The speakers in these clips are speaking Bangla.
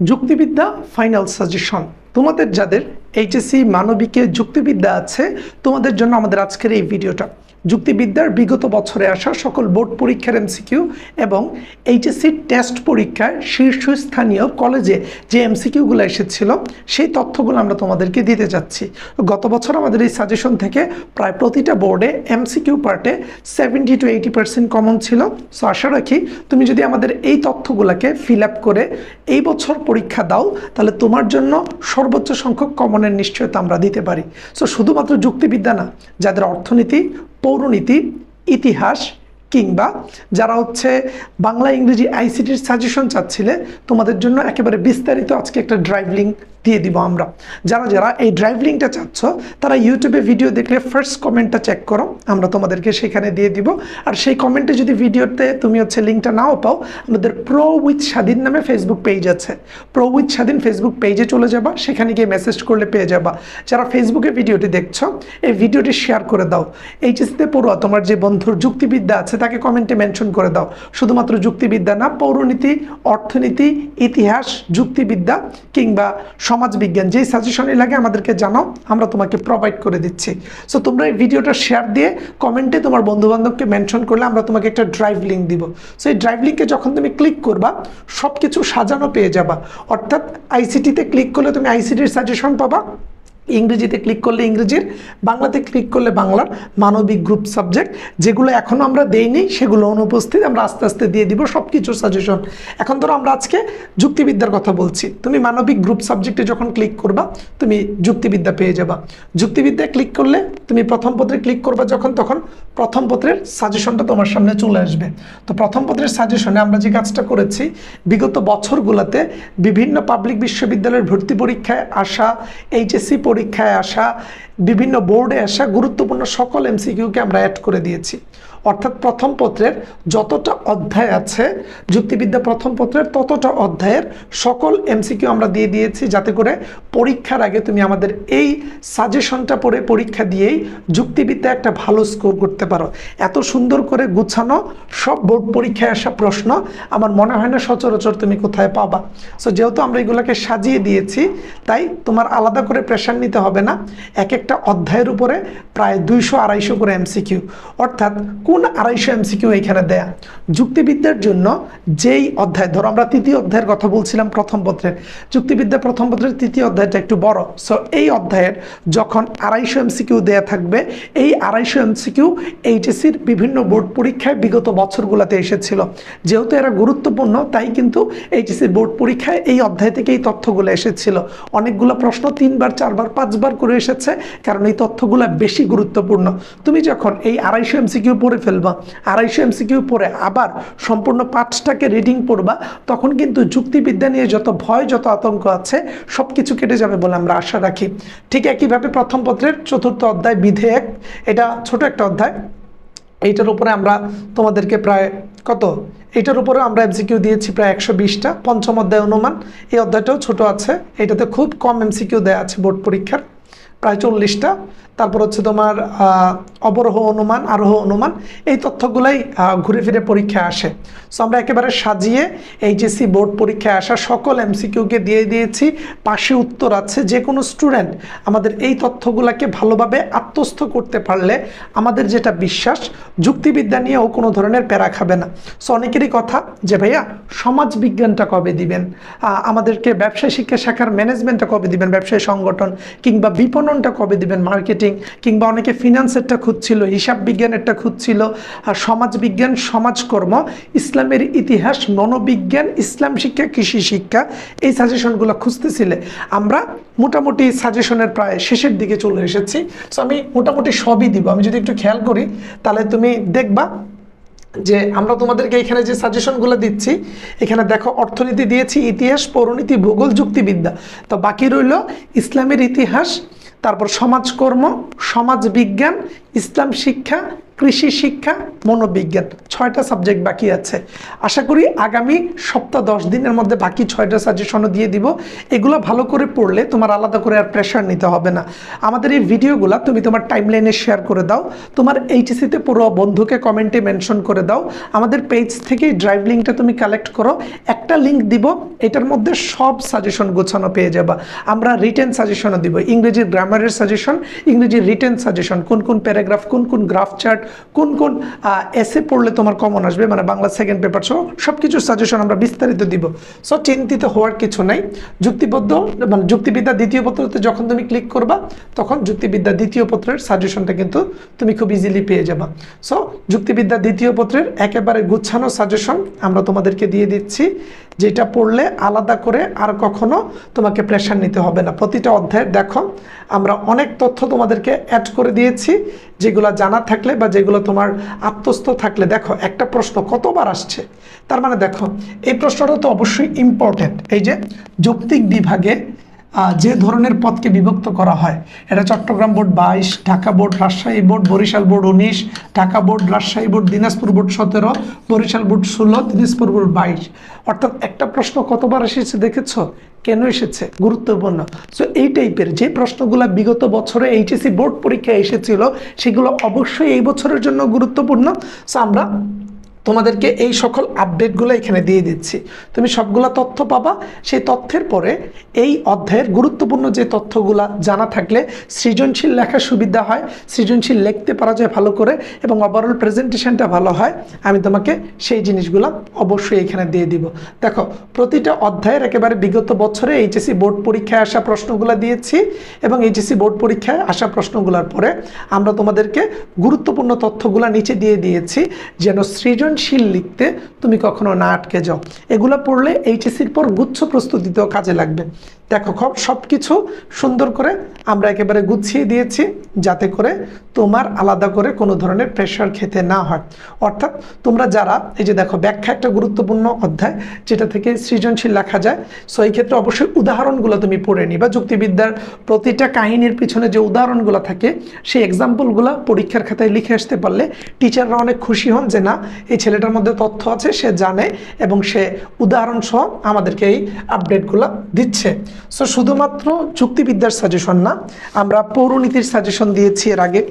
যুক্তিবিদ্যা ফাইনাল সাজেশন তোমাদের যাদের এইচএসসি মানবিকে যুক্তিবিদ্যা আছে, তোমাদের জন্য আমাদের আজকের এই ভিডিওটা যুক্তিবিদ্যার বিগত বছরে আসা সকল বোর্ড পরীক্ষার এমসিকিউ এবং এইচএসসি টেস্ট পরীক্ষায় শীর্ষস্থানীয় কলেজে যে এমসিকিউগুলো এসেছিল, সেই তথ্যগুলো আমরা তোমাদেরকে দিতে যাচ্ছি। গত বছর আমাদের এই সাজেশন থেকে প্রায় প্রতিটা বোর্ডে এমসিকিউ পার্টে seventy two eighty percent common ছিল। সো আশা রাখি তুমি যদি আমাদের এই তথ্যগুলোকে ফিল আপ করে এই বছর পরীক্ষা দাও, তাহলে তোমার জন্য সর্বোচ্চ সংখ্যক কমনের নিশ্চয়তা আমরা দিতে পারি। সো শুধুমাত্র যুক্তিবিদ্যা না, যাদের অর্থনীতি পৌরনীতি, ইতিহাস কিংবা যারা হচ্ছে বাংলা ইংরেজি আইসিটির সাজেশন চাচ্ছিলে, তোমাদের জন্য একেবারে বিস্তারিত আজকে একটা ড্রাইভলিং দিয়ে দিব আমরা। যারা যারা এই ড্রাইভ লিঙ্কটা চাচ্ছ, তারা ইউটিউবে ভিডিও দেখলে ফার্স্ট কমেন্টটা চেক করো, আমরা তোমাদেরকে সেখানে দিয়ে দিব। আর সেই কমেন্টে যদি ভিডিওতে তুমি হচ্ছে লিঙ্কটা নাও পাও, আমাদের প্রো উইথ স্বাধীন নামে ফেসবুক পেজ আছে। প্রো উইথ স্বাধীন ফেসবুক পেজে চলে যাবা, সেখানে গিয়ে মেসেজ করলে পেয়ে যাবা। যারা ফেসবুকে ভিডিওটি দেখছ, এই ভিডিওটি শেয়ার করে দাও। এইচএসিতে পড়ুয়া, তোমার যে বন্ধুর যুক্তিবিদ্যা আছে, তাকে কমেন্টে মেনশন করে দাও। শুধুমাত্র যুক্তিবিদ্যা না, পৌরনীতি, অর্থনীতি, ইতিহাস, যুক্তিবিদ্যা কিংবা সমাজবিজ্ঞান, যেই সাজেশনই লাগে আমাদেরকে জানাও, আমরা তোমাকে প্রোভাইড করে দিচ্ছি। সো তোমরা এই ভিডিওটা শেয়ার দিয়ে কমেন্টে তোমার বন্ধুবান্ধবকে মেনশন করলে আমরা তোমাকে একটা ড্রাইভ লিঙ্ক দিব। সো এই ড্রাইভ লিঙ্কে যখন তুমি ক্লিক করবা সব কিছু সাজানো পেয়ে যাবা। অর্থাৎ আইসিটিতে ক্লিক করলে তুমি আইসিটির সাজেশন পাবা। ইংরেজিতে ক্লিক করলে ইংরেজির, বাংলাতে ক্লিক করলে বাংলার মানবিক গ্রুপ সাবজেক্ট যেগুলো এখনও আমরা দেইনি, সেগুলো অনুপস্থিত, আমরা আস্তে আস্তে দিয়ে দিব সব কিছুর সাজেশন এখন ধরো আমরা আজকে যুক্তিবিদ্যার কথা বলছি। তুমি মানবিক গ্রুপ সাবজেক্টে যখন ক্লিক করবা, তুমি যুক্তিবিদ্যা পেয়ে যাবা। যুক্তিবিদ্যায় ক্লিক করলে তুমি প্রথম পত্রে ক্লিক করবা যখন, তখন প্রথম পত্রের সাজেশনটা তোমার সামনে চলে আসবে। তো প্রথম পত্রের সাজেশনে আমরা যে কাজটা করেছি, বিগত বছরগুলোতে বিভিন্ন পাবলিক বিশ্ববিদ্যালয়ের ভর্তি পরীক্ষায় আসা এইচএসসি পরীক্ষায় আসা বিভিন্ন বোর্ডে আসা গুরুত্বপূর্ণ সকল এমসিকিউকে আমরা অ্যাড করে দিয়েছি। অর্থাৎ প্রথম পত্রের যতটা অধ্যায় আছে, যুক্তিবিদ্যা প্রথম পত্রের ততটা অধ্যায়ের সকল এমসিকিউ আমরা দিয়ে দিয়েছি যাতে করে পরীক্ষার আগে তুমি আমাদের এই সাজেশনটা পড়ে পরীক্ষা দিয়েই যুক্তিবিদ্যা একটা ভালো স্কোর করতে পারো। এত সুন্দর করে গুছানো সব বোর্ড পরীক্ষায় আসা প্রশ্ন, আমার মনে হয় না সচরাচর তুমি কোথায় পাবা। সো যেহেতু আমরা এগুলোকে সাজিয়ে দিয়েছি, তাই তোমার আলাদা করে প্রেশার নিতে হবে না। এক একটা অধ্যায়ের উপরে প্রায় দুইশো আড়াইশো করে এমসিকিউ অর্থাৎ কোন আড়াইশো এমসিকিউ এখানে দেয়া? যুক্তিবিদ্যার জন্য যেই অধ্যায়, ধরো আমরা তৃতীয় অধ্যায়ের কথা বলছিলাম প্রথম পত্রের, যুক্তিবিদ্যা প্রথম পত্রের তৃতীয় অধ্যায়টা একটু বড়। সো এই অধ্যায়ের যখন আড়াইশো এমসিকিউ দেয়া থাকবে, এই আড়াইশো এমসিকিউ এইচএসির বিভিন্ন বোর্ড পরীক্ষায় বিগত বছরগুলোতে এসেছিল। যেহেতু এরা গুরুত্বপূর্ণ, তাই কিন্তু এইচএসির বোর্ড পরীক্ষায় এই অধ্যায় থেকে এই তথ্যগুলো এসেছিল। অনেকগুলো প্রশ্ন তিনবার, চারবার, পাঁচবার করে এসেছে, কারণ এই তথ্যগুলো বেশি গুরুত্বপূর্ণ। তুমি যখন এই আড়াইশো এমসিকিউ পড়ে ফেলবা। আড়াইশো এমসিকিউ পড়ে আবার সম্পূর্ণ পাঠটাকে রিডিং পড়বা, তখন কিন্তু যুক্তিবিদ্যা নিয়ে যত ভয়, যত আতঙ্ক আছে সব কিছু কেটে যাবে বলে আমরা আশা রাখি। ঠিক একইভাবে প্রথম পত্রের চতুর্থ অধ্যায় বিধেয়ক, এটা ছোট একটা অধ্যায়। এইটার উপরে আমরা তোমাদেরকে প্রায় কত? এটার উপরে আমরা এমসিকিউ দিয়েছি প্রায় একশো বিশটা, পঞ্চম অধ্যায় অনুমান। এই অধ্যায়টাও ছোট আছে, এটাতে খুব কম এমসিকিউ দেওয়া আছে বোর্ড পরীক্ষার। প্রায় চল্লিশটা। তারপর হচ্ছে তোমার অবরোহ অনুমান, আরোহ অনুমান, এই তথ্যগুলাই ঘুরে ফিরে পরীক্ষায় আসে। সো আমরা একেবারে সাজিয়ে এইচএসসি বোর্ড পরীক্ষায় আসা সকল এমসিকিউকে দিয়ে দিয়েছি। পাশে উত্তর আছে, যে কোনো স্টুডেন্ট আমাদের এই তথ্যগুলোকে ভালোভাবে আত্মস্থ করতে পারলে আমাদের যেটা বিশ্বাস, যুক্তিবিদ্যা নিয়েও কোনো ধরনের প্যারা খাবে না। সো অনেকেরই কথা যে, ভাইয়া, সমাজ বিজ্ঞানটা কবে দিবেন? আমাদেরকে ব্যবসায় শিক্ষা শাখার ম্যানেজমেন্টটা কবে দিবেন? ব্যবসায় সংগঠন কিংবা বিপণনটা কবে দিবেন? মার্কেটিং কিংবা অনেকে ফিনান্সেরটা খুঁজছিল, হিসাব বিজ্ঞানেরটা খুঁজছিল, আর সমাজ বিজ্ঞান, সমাজকর্ম, ইসলামের ইতিহাস, মনোবিজ্ঞান, ইসলাম শিক্ষা, কৃষি শিক্ষা, এই সাজেশনগুলো খুঁজতেছিলে। আমরা মোটামুটি সাজেশনের প্রায় শেষের দিকে চলে এসেছি। সো আমি মোটামুটি সবই দিব। আমি যদি একটু খেয়াল করি, তাহলে তুমি দেখবা যে আমরা তোমাদেরকে এখানে যে সাজেশনগুলো দিচ্ছি, এখানে দেখো অর্থনীতি দিয়েছি, ইতিহাস, পৌরনীতি, ভূগোল, যুক্তিবিদ্যা। তো বাকি রইল ইসলামের ইতিহাস তারপর সমাজকর্ম সমাজ বিজ্ঞান ইসলাম শিক্ষা কৃষি শিক্ষা, মনোবিজ্ঞান, ছয়টা সাবজেক্ট বাকি আছে। আশা করি আগামী সপ্তাহ দশ দিনের মধ্যে বাকি ছয়টা সাজেশনও দিয়ে দিব। এগুলো ভালো করে পড়লে তোমার আলাদা করে আর প্রেশার নিতে হবে না। আমাদের এই ভিডিওগুলো তুমি তোমার টাইমলাইনে শেয়ার করে দাও। তোমার এইচএসিতে পুরো বন্ধুকে কমেন্টে মেনশন করে দাও। আমাদের পেজ থেকে ড্রাইভ লিঙ্কটা তুমি কালেক্ট করো। একটা লিঙ্ক দিব, এটার মধ্যে সব সাজেশন গোছানো পেয়ে যাবা। আমরা রিটেন সাজেশনও দিব। ইংরেজির গ্রামারের সাজেশন ইংরেজির রিটেন সাজেশন কোন কোন প্যারাগ্রাফ কোন কোন গ্রাফ চার্ট কোন কোন এসে পড়লে তোমার কমন আসবে মানে বাংলা সেকেন্ড পেপার সহ সব কিছুর সাজেশন আমরা বিস্তারিত দিব। সো চিন্তিত হওয়ার কিছু নাই। যুক্তিবদ্ধ মানে যুক্তিবিদ্যা দ্বিতীয় পত্রতে যখন তুমি ক্লিক করবা, তখন যুক্তিবিদ্যা দ্বিতীয় পত্রের সাজেশনটা কিন্তু তুমি খুব ইজিলি পেয়ে যাবা। সো যুক্তিবিদ্যা দ্বিতীয় পত্রের একেবারে গুছানো সাজেশন আমরা তোমাদেরকে দিয়ে দিচ্ছি। যেটা পড়লে আলাদা করে আর কখনো তোমাকে প্রেশার নিতে হবে না। প্রতিটা অধ্যায় দেখো, আমরা অনেক তথ্য তোমাদেরকে অ্যাড করে দিয়েছি, যেগুলো জানা থাকলে বা যেগুলো তোমার আত্মস্থ থাকলে। দেখো, একটা প্রশ্ন কতবার আসছে? তার মানে দেখো, এই প্রশ্নটা তো অবশ্যই ইম্পর্টেন্ট এই যে যৌক্তিক বিভাগে যে ধরনের পদকে বিভক্ত করা হয়, এটা চট্টগ্রাম বোর্ড বাইশ, Dhaka board Rajshahi board, Barishal board উনিশ, Dhaka board Rajshahi board Dinajpur board সতেরো, বরিশাল বোর্ড ষোলো, দিনাজপুর বোর্ড বাইশ। অর্থাৎ একটা প্রশ্ন কতবার এসেছে দেখেছ? কেন এসেছে? গুরুত্বপূর্ণ। সো এই টাইপের যে প্রশ্নগুলো বিগত বছরে এইচএসসি বোর্ড পরীক্ষায় এসেছিল, সেগুলো অবশ্যই এই বছরের জন্য গুরুত্বপূর্ণ। সো আমরা তোমাদেরকে এই সকল আপডেটগুলো এখানে দিয়ে দিচ্ছি। তুমি সবগুলা তথ্য পাবা, সেই তথ্যের পরে এই অধ্যায়ের গুরুত্বপূর্ণ যে তথ্যগুলা জানা থাকলে সৃজনশীল লেখা সুবিধা হয়, সৃজনশীল লিখতে পারা যায় ভালো করে এবং ওভারঅল প্রেজেন্টেশনটা ভালো হয়। আমি তোমাকে সেই জিনিসগুলো অবশ্যই এখানে দিয়ে দিব। দেখো, প্রতিটা অধ্যায়ের একেবারে বিগত বছরে এইচএসসি বোর্ড পরীক্ষায় আসা প্রশ্নগুলো দিয়েছি এবং এইচএসসি বোর্ড পরীক্ষায় আসা প্রশ্নগুলোর পরে আমরা তোমাদেরকে গুরুত্বপূর্ণ তথ্যগুলো নিচে দিয়ে দিয়েছি, যেন সৃজনশীল লিখতে তুমি কখনো না আটকে যাও। এগুলো পড়লে এইচএসির পর গুচ্ছ প্রস্তুতিতেও কাজে লাগবে। দেখো সব সব কিছু সুন্দর করে আমরা একেবারে গুছিয়ে দিয়েছি যাতে করে তোমার আলাদা করে কোনো ধরনের প্রেশার খেতে না হয়। অর্থাৎ তোমরা যারা, এই যে দেখো, ব্যাখ্যা একটা গুরুত্বপূর্ণ অধ্যায় যেটা থেকে সৃজনশীল লেখা যায় সো এই ক্ষেত্রে অবশ্যই উদাহরণগুলো তুমি পড়ে নিবা। যুক্তিবিদ্যার প্রতিটা কাহিনীর পিছনে যে উদাহরণগুলো থাকে, সেই এক্সাম্পলগুলো পরীক্ষার খাতায় লিখে আসতে পারলে টিচাররা অনেক খুশি হন যে না, এই ছেলেটার মধ্যে তথ্য আছে, সে জানে এবং সে উদাহরণ সহ আমাদেরকে এই আপডেটগুলো দিচ্ছে। সো শুধুমাত্র যুক্তিবিদ্যার সাজেশন না, আমরা পৌরনীতির সাজেশন দিয়েছি এর আগে।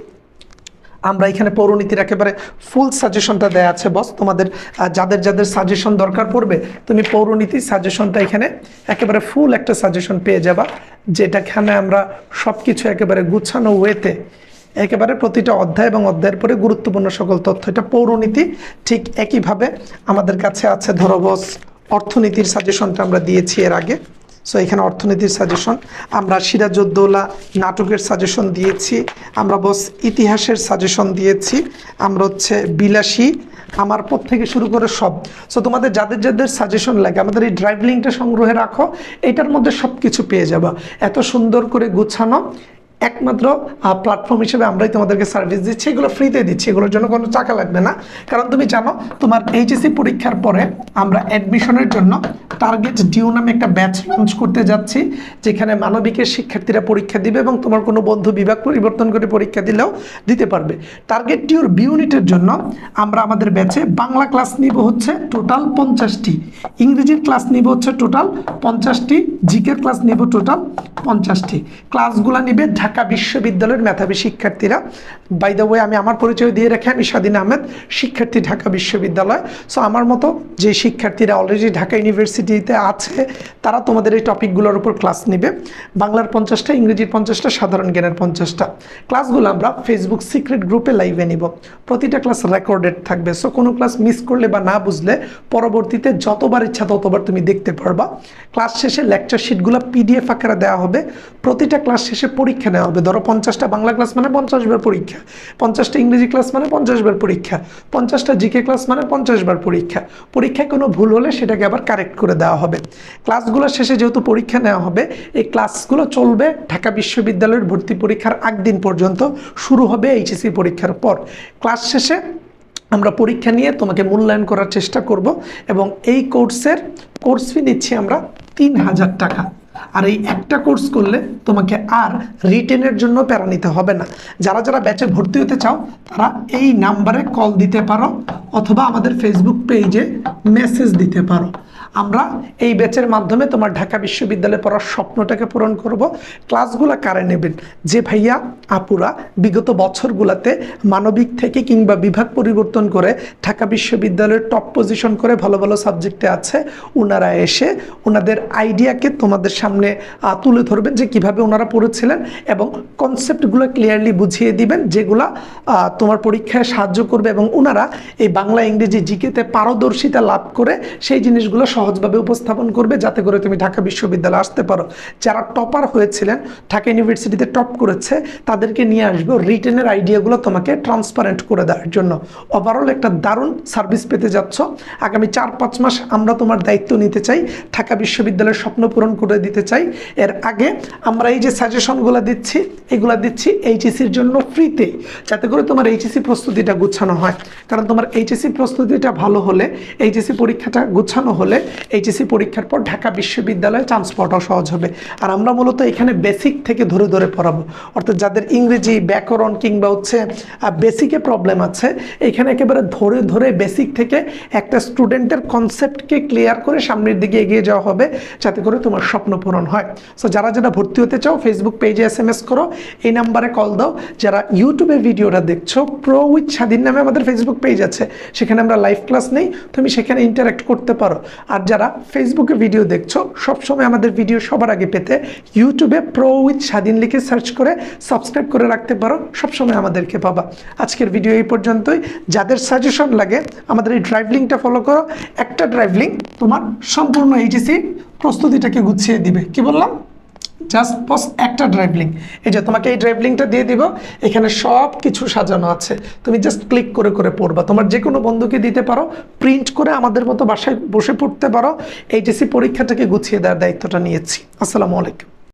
আমরা এখানে পৌরনীতির একেবারে ফুল সাজেশনটা দেয়া আছে বস তোমাদের যাদের যাদের সাজেশন দরকার পড়বে, তুমি পৌরনীতির সাজেশনটা এখানে একেবারে ফুল একটা সাজেশন পেয়ে যাবা, যেটাখানে আমরা সব কিছু একেবারে গুছানো ওয়েতে একেবারে প্রতিটা অধ্যায় এবং অধ্যায়ের পরে গুরুত্বপূর্ণ সকল তথ্য, এটা পৌরনীতি ঠিক একইভাবে আমাদের কাছে আছে। ধরো বস অর্থনীতির সাজেশনটা আমরা দিয়েছি এর আগে। সো এখানে অর্থনীতির সাজেশন আমরা সিরাজউদ্দৌলা নাটকের সাজেশন দিয়েছি। আমরা বস ইতিহাসের সাজেশন দিয়েছি। আমরা হচ্ছে বিলাসী। আমার পথ থেকে শুরু করে সব। সো তোমাদের যাদের যাদের সাজেশন লাগে, আমাদের এই ড্রাইভ লিঙ্কটা সংগ্রহে রাখো। এটার মধ্যে সব কিছু পেয়ে যাবা। এত সুন্দর করে গুছানো। একমাত্র প্ল্যাটফর্ম হিসেবে আমরাই তোমাদেরকে সার্ভিস দিচ্ছি। এগুলো ফ্রিতে দিচ্ছি, এগুলোর জন্য কোনো টাকা লাগবে না। কারণ তুমি জানো, তোমার এইচএসসি পরীক্ষার পরে আমরা অ্যাডমিশনের জন্য টার্গেট ডিউ নামে একটা ব্যাচ লঞ্চ করতে যাচ্ছি, যেখানে মানবিকের শিক্ষার্থীরা পরীক্ষা দিবে এবং তোমার কোনো বন্ধু বিভাগ পরিবর্তন করে পরীক্ষা দিলেও দিতে পারবে। টার্গেট ডিউর বি ইউনিটের জন্য আমরা আমাদের ব্যাচে বাংলা ক্লাস নিব হচ্ছে টোটাল পঞ্চাশটি, ইংরেজির ক্লাস নিব হচ্ছে টোটাল পঞ্চাশটি জিকের ক্লাস নিব টোটাল পঞ্চাশটি। ক্লাসগুলো নিবে ঢাকা বিশ্ববিদ্যালয়ের মেধাবী শিক্ষার্থীরা বাই দ্য ওয়ে আমি আমার পরিচয় দিয়ে রাখি, আমি স্বাধীন আহমেদ, শিক্ষার্থী ঢাকা বিশ্ববিদ্যালয়। সো আমার মতো যে শিক্ষার্থীরা অলরেডি ঢাকা ইউনিভার্সিটিতে আছে, তারা তোমাদের এই টপিকগুলোর উপর ক্লাস নেবে। বাংলার পঞ্চাশটা, ইংরেজির পঞ্চাশটা, সাধারণ জ্ঞানের পঞ্চাশটা। ক্লাসগুলো আমরা ফেসবুক সিক্রেট গ্রুপে লাইভে নিব। প্রতিটা ক্লাস রেকর্ডেড থাকবে। সো কোনো ক্লাস মিস করলে বা না বুঝলে, পরবর্তীতে যতবার ইচ্ছা ততবার তুমি দেখতে পারবা। ক্লাস শেষে লেকচার শিটগুলো পিডিএফ আকারে দেওয়া হবে। প্রতিটা ক্লাস শেষে পরীক্ষা নেওয়া হবে। ধরো পঞ্চাশটা বাংলা ক্লাস মানে পঞ্চাশ বার পরীক্ষা। পঞ্চাশটা ইংরেজি ক্লাস মানে পঞ্চাশ বার পরীক্ষা। পঞ্চাশটা জিকে ক্লাস মানে পঞ্চাশ বার পরীক্ষা। পরীক্ষায় কোনো ভুল হলে সেটাকে আবার কারেক্ট করে দেওয়া হবে। ক্লাসগুলো শেষে যেহেতু পরীক্ষা নেওয়া হবে, এই ক্লাসগুলো চলবে ঢাকা বিশ্ববিদ্যালয়ের ভর্তি পরীক্ষার আগ দিন পর্যন্ত। শুরু হবে এইচএসসি পরীক্ষার পর। ক্লাস শেষে আমরা পরীক্ষা নিয়ে তোমাকে মূল্যায়ন করার চেষ্টা করব এবং এই কোর্সের কোর্স ফি নিচ্ছি আমরা তিন হাজার টাকা। আর এই একটা কোর্স করলে তোমাকে আর রিটেনের জন্য প্যারা নিতে হবে না। যারা যারা ব্যাচে ভর্তি হতে চাও, তারা এই নাম্বারে কল দিতে পারো, অথবা আমাদের ফেসবুক পেজে মেসেজ দিতে পারো। আমরা এই ব্যাচের মাধ্যমে তোমার ঢাকা বিশ্ববিদ্যালয়ে পড়ার স্বপ্নটাকে পূরণ করব। ক্লাসগুলো কারে নেবেন? যে ভাইয়া, আপুরা বিগত বছরগুলোতে মানবিক থেকে কিংবা বিভাগ পরিবর্তন করে ঢাকা বিশ্ববিদ্যালয়ের টপ পজিশন করে ভালো ভালো সাবজেক্টে আছে ওনারা এসে ওনাদের আইডিয়াকে তোমাদের সামনে তুলে ধরবেন যে কীভাবে ওনারা পড়েছিলেন এবং কনসেপ্টগুলো ক্লিয়ারলি বুঝিয়ে দিবেন যেগুলা তোমার পরীক্ষায় সাহায্য করবে এবং ওনারা এই বাংলা, ইংরেজি, জিকেতে পারদর্শিতা লাভ করে সেই জিনিসগুলো সহজভাবে উপস্থাপন করবে যাতে করে তুমি ঢাকা বিশ্ববিদ্যালয়ে আসতে পারো। যারা টপার হয়েছিলেন, ঢাকা ইউনিভার্সিটিতে টপ করেছে, তাদেরকে নিয়ে আসব। রিটেনের আইডিয়াগুলো তোমাকে ট্রান্সপারেন্ট করে দেওয়ার জন্য। ওভারঅল একটা দারুণ সার্ভিস পেতে যাচ্ছ। আগামী চার পাঁচ মাস আমরা তোমার দায়িত্ব নিতে চাই, ঢাকা বিশ্ববিদ্যালয়ের স্বপ্ন পূরণ করে দিতে চাই। এর আগে আমরা এই যে সাজেশনগুলো দিচ্ছি, এগুলো দিচ্ছি এইচএসির জন্য ফ্রিতে যাতে করে তোমার এইচএসি প্রস্তুতিটা গুছানো হয়। কারণ তোমার এইচএসি প্রস্তুতিটা ভালো হলে এইচএসি পরীক্ষাটা গুছানো হলে এইচএসি পরীক্ষার পর ঢাকা বিশ্ববিদ্যালয়ে চান্স পাওয়াটাও সহজ হবে। আর আমরা মূলত এখানে বেসিক থেকে ধরে ধরে পড়াবো। অর্থাৎ যাদের ইংরেজি, ব্যাকরণ কিংবা হচ্ছে বেসিকে প্রবলেম আছে, এখানে একেবারে ধরে ধরে বেসিক থেকে একটা স্টুডেন্টের কনসেপ্টকে ক্লিয়ার করে সামনের দিকে এগিয়ে যাওয়া হবে, যাতে করে তোমার স্বপ্ন পূরণ হয়। সো যারা যারা ভর্তি হতে চাও ফেসবুক পেজে এস এম এস করো, এই নাম্বারে কল দাও। যারা ইউটিউবে ভিডিওটা দেখছ প্রো উইথ স্বাধীন নামে আমাদের ফেসবুক পেজ আছে। সেখানে আমরা লাইভ ক্লাস নেই, তুমি সেখানে ইন্টারাক্ট করতে পারো। আর যারা ফেসবুকে ভিডিও দেখছ, সবসময় আমাদের ভিডিও সবার আগে পেতে ইউটিউবে প্রো উইথ স্বাধীন লিখে সার্চ করে সাবস্ক্রাইব করে রাখতে পারো, সবসময় আমাদেরকে পাবা। আজকের ভিডিও এই পর্যন্তই। যাদের সাজেশন লাগে, আমাদের এই ড্রাইভ লিঙ্কটা ফলো করো। একটা ড্রাইভ লিঙ্ক তোমার সম্পূর্ণ এইচএসি প্রস্তুতিটাকে গুছিয়ে দিবে। কি বললাম? জাস্ট বস একটা ড্রাইভ লিঙ্ক এই যে তোমাকে এই ড্রাইভ লিঙ্কটা দিয়ে দিব, এখানে সব কিছু সাজানো আছে। তুমি জাস্ট ক্লিক করে করে পড়বা। তোমার যে কোনো বন্ধুকে দিতে পারো প্রিন্ট করে আমাদের মতো বাসায় বসে পড়তে পারো। এইচএসি পরীক্ষাটাকে গুছিয়ে দেওয়ার দায়িত্বটা নিয়েছি। আসসালামু আলাইকুম।